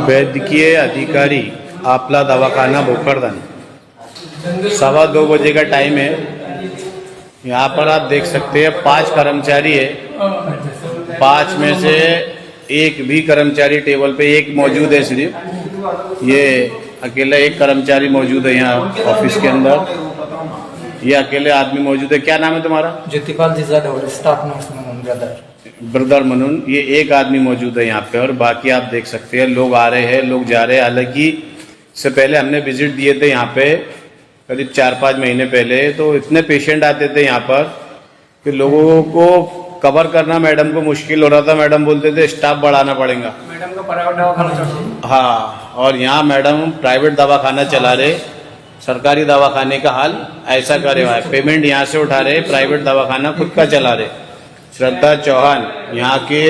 वैद्यकीय अधिकारी, आपला दवाखाना भोकरदन। सवा दो बजे का टाइम है। यहाँ पर आप देख सकते हैं, पाँच कर्मचारी है। पाँच में से एक भी कर्मचारी टेबल पे एक मौजूद है सिर्फ़ ये अकेला एक कर्मचारी मौजूद है यहाँ ऑफ़िस के अंदर। ये अकेले आदमी मौजूद है। क्या नाम है तुम्हारा? Jyotipal Dhawale staff nurse brother brother म्हणून ये एक आदमी मौजूद है यहाँ पे और बाकी आप देख सकते हैं लोग आ रहे हैं लोग जा रहे हैं। हालाँकि इससे पहले हमने विज़िट दिए थे यहाँ पे करीब चार पाँच महीने पहले तो इतने पेशेंट आते थे यहाँ पर कि लोगों को कवर करना मैडम को मुश्किल हो रहा था। मैडम बोलते थे स्टाफ बढ़ाना पड़ेगा। मैडम का प्राइवेट दवाखाना हाँ और यहाँ मैडम प्राइवेट दवाखाना चला रहे। सरकारी दवाखाने का हाल ऐसा करे हुआ है। पेमेंट यहाँ से उठा रहे प्राइवेट दवाखाना खुद का चला रहे। श्रद्धा चौहान, यहाँ के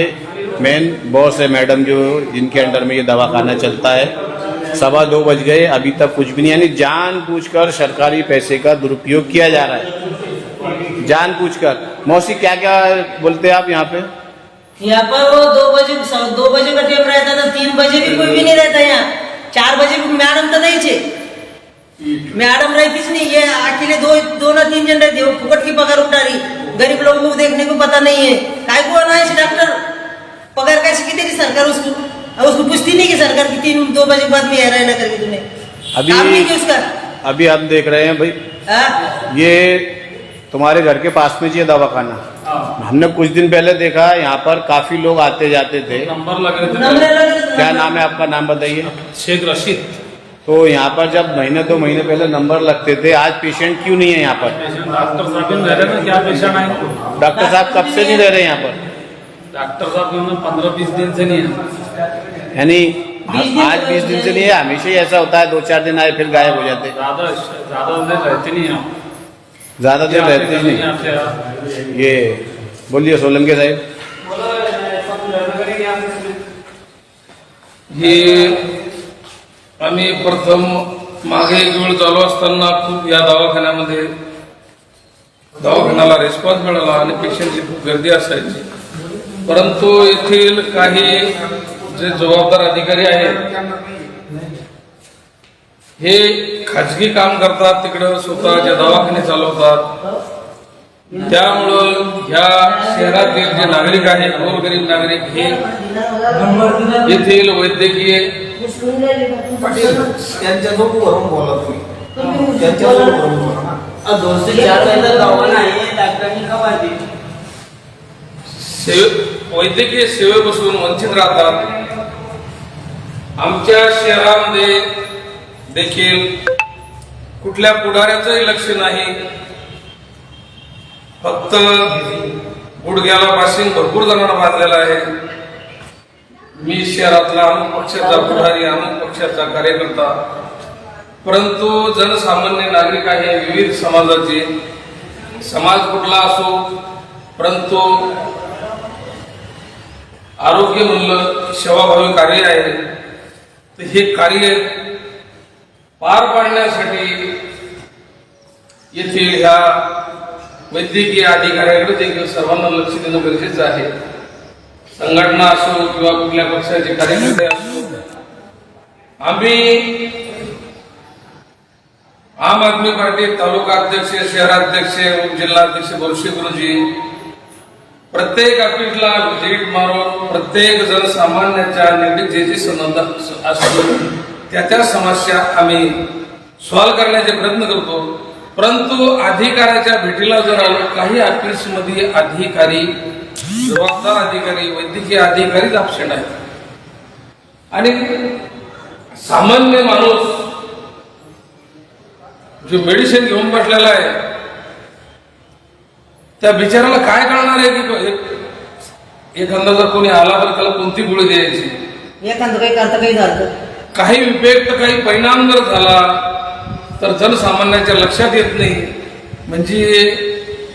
मेन बॉस है मैडम जो, जिनके अंडर में ये दवाखाना चलता है। सवा दो बज गए, अभी तक कुछ भी नहीं, यानी जान कर सरकारी पैसे का दुरुपयोग किया जा रहा है। जान कर मौसी क्या क्या बोलते हैं आप यहाँ पे? यहाँ पर वो दो बजे दो बजे का टाइम रहता था, तीन बजे भी कोई भी नहीं रहता यहाँ। चार बजे भी मैडम तो नहीं थे। मैडम रहती नहीं ये अकेले दो दो ना तीन जन रहते, वो फुकट की पगार उठा रही। गरीब लोगों को देखने को पता नहीं है। काय को आना है डॉक्टर पगार कैसे की तेरी सरकार उसको? अब उसको पूछती नहीं कि सरकार की तीन दो बजे के बाद में है ना करके तूने। अभी- काम नहीं उसका। अभी हम देख रहे हैं भाई। हाँ? ये तुम्हारे घर के पास में जी है। दवाखाना हमने कुछ दिन पहले देखा यहाँ पर काफ़ी लोग आते जाते थे। नंबर लग रहे थे। क्या नाम है आपका? नाम बताइए। शेख रशीद। तो यहाँ पर जब महीने दो महीने पहले नंबर लगते थे आज पेशेंट क्यों नहीं है यहाँ पर? डॉक्टर साहब इन रह रहे ना क्या पेशेंट आए? डॉक्टर साहब कब से नहीं रह रहे यहाँ पर? डॉक्टर साहब पंद्रह बीस दिन से नहीं है। यानी आज बीस दिन से नहीं है हमेशा ही ऐसा होता है दो चार दिन आए फिर गायब हो जाते। ज्यादा ज्यादा देर रहते नहीं ज्यादा देर रहते ही नहीं ये बोलिए सोलंके साहेब। हे आम्ही प्रथम मागे एक वेळ चालू असताना खूप या दवाखान्यामध्ये दवाखान्याला रिस्पॉन्स मिळाला आणि पेशंटची खूप गर्दी असायची. परंतु येथील काही जे जबाबदार अधिकारी आहेत हे खाजगी काम करतात तिकडं स्वतः जे दवाखाने चालवतात त्यामुळं ह्या शहरातील जे नागरिक आहेत गोरगरीब नागरिक हे येथील वैद्यकीय त्यांच्याजवळ वरून बोला तुम्ही त्यांच्याजवळ वरून बोला दोनशे चार महिने आहे डॉक्टरांनी खबर दी सेवे वैद्यकीय सेवेपासून वंचित राहतात. आमच्या शहरामध्ये देखील कुठल्या पुढाऱ्याचंही लक्ष नाही. फक्त गुडघ्याला पासिंग भरपूर जणांना बांधलेला आहे. मी शहरातला अमुक पक्षाचा पुढारी अमुक पक्षाचा कार्यकर्ता. परंतु जनसामान्य नागरिक आहे विविध समाजाचे. समाज कुठला असो परंतु आरोग्य मूल्य सेवाभावी कार्य आहे. तर हे कार्य पार पाडण्यासाठी येथील ह्या वैद्यकीय अधिकाऱ्याकडे देखील सर्वांना लक्ष देणं गरजेचं आहे. संघटना असो किंवा कुठल्या पक्षाचे कार्यकर्ते असो आम्ही आम आदमी पार्टी तालुका अध्यक्ष शहराध्यक्ष जिल्हाध्यक्ष बोरशी गुरुजी प्रत्येक ऑफिसला व्हिजिट मारून प्रत्येक जनसामान्याच्या निगडीत जे जे संबंध असतो त्या त्या समस्या आम्ही सॉल्व्ह करण्याचे प्रयत्न करतो. परंतु अधिकाऱ्याच्या भेटीला जर आलो काही ऑफिसमध्ये अधिकारी जबाबदार अधिकारी वैद्यकीय अधिकारीच ऑप्शन आहेत. आणि सामान्य माणूस जो मेडिसिन घेऊन बसलेला आहे त्या बिचाराला काय कळणार आहे की एक- एखादा जर कोणी आला तर त्याला कोणती गोळी द्यायची? एखादं काही करता काही झालं काही इफेक्ट काही परिणाम जर झाला तर जनसामान्याच्या लक्षात येत नाही. म्हणजे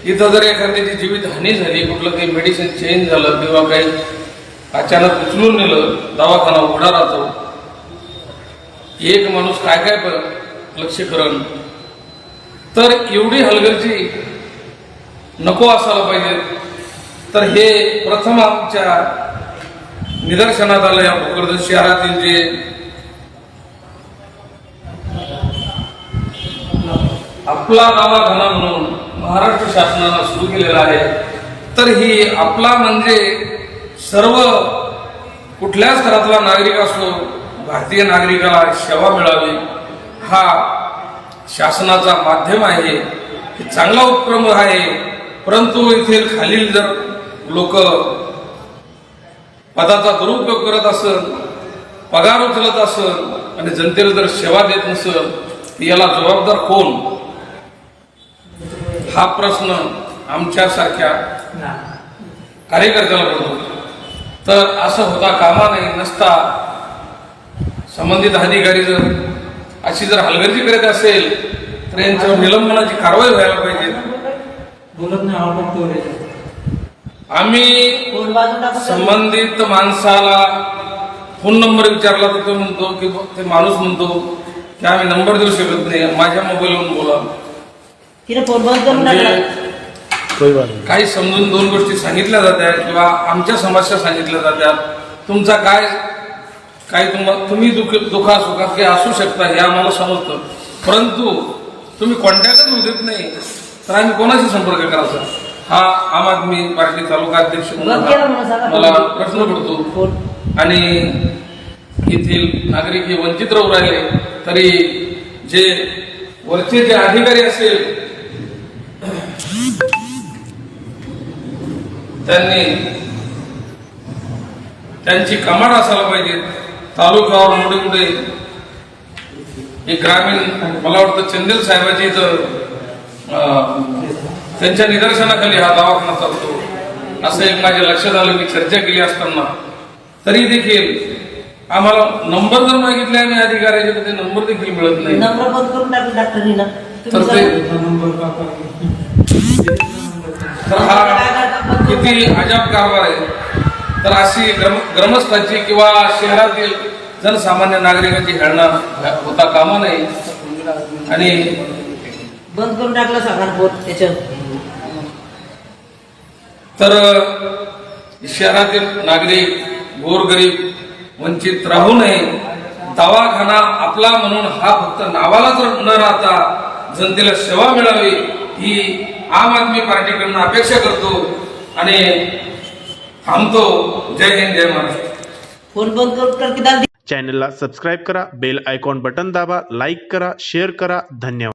इथं जर एखाद्याची जीवित हानी झाली कुठलं काही मेडिसिन चेंज झालं किंवा काही अचानक उचलून नेलं दवाखाना उघडा राहतो एक माणूस काय काय लक्ष करण तर एवढी हलगर्जी नको असायला पाहिजे. तर हे प्रथम आमच्या निदर्शनात आलं या भोकरदन शहरातील जे आपला दवाखाना म्हणून महाराष्ट्र शासनानं सुरू केलेला आहे. तर ही आपला म्हणजे सर्व कुठल्या स्तरातला नागरिक असो भारतीय नागरिकाला सेवा मिळावी हा शासनाचा माध्यम आहे. हे चांगला उपक्रम आहे. परंतु येथील खालील जर लोक पदाचा दुरुपयोग करत असत पगार उचलत असत आणि जनतेला जर सेवा देत नसल याला जबाबदार कोण? हा प्रश्न आमच्यासारख्या कार्यकर्त्याला पडतो. तर असं होता कामा नाही नसता संबंधित अधिकारी जर अशी जर हलगर्जी करत असेल तर यांच्यावर निलंबनाची कारवाई व्हायला पाहिजे. आम्ही संबंधित माणसाला फोन नंबर विचारला तर तो म्हणतो की ते माणूस म्हणतो की आम्ही नंबर देऊ शकत नाही माझ्या मोबाईलवरून बोला. तिने फोन बंद करून टाकला. म्हणजे काही समजून दोन गोष्टी सांगितल्या जातात किंवा आमच्या समस्या सांगितल्या जातात तुमचा काय काय तुम्हा तुम्ही दुःख दुखा सुखात काही असू शकता हे आम्हाला समजतं. परंतु तुम्ही कॉन्टॅक्टच होऊ देत नाही तर आम्ही कोणाशी संपर्क करायचा? हा आम आदमी पार्टी तालुका अध्यक्ष म्हणून बंद केला म्हणून सांगा. मला प्रश्न पडतो. फोन आणि येथील नागरिक हे वंचित राहू राहिले तरी जे वरचे जे अधिकारी असेल त्यांनी त्यांची कमाड असायला पाहिजे. तालुक्यावर मोठे मोठे एक ग्रामीण मला वाटतं चंदेल साहेबाची अं, त्यांच्या निदर्शनाखाली हा दवाखाना चालतो. असं एक माझ्या लक्षात आलं मी चर्चा केली असताना. तरी देखील आम्हाला नंबर जर मागितले आम्ही अधिकाऱ्याचे तर ते नंबर देखील मिळत नाही. नंबर बंद करून टाकला डॉक्टरीनं तर तुम्ही ते सांगा. तर हा किती अजाब कारभार आहे. तर अशी ग्रम ग्रामस्थांची किंवा शहरातील जनसामान्य नागरिकांची हेळणा होता कामा नाही आणि बंद करून टाकला त्याच्यावर तर शहरातील नागरिक गोरगरीब वंचित राहू नये. दवाखाना आपला म्हणून हा फक्त नावालाच न राहता जनतेला सेवा मिळावी ही आम आदमी पार्टीकडनं अपेक्षा करतो आणि थांबतो. जय हिंद जय महाराष्ट्र. फोन बंद दाल चॅनलला सबस्क्राईब करा बेल आयकॉन बटन दाबा लाईक करा शेअर करा. धन्यवाद.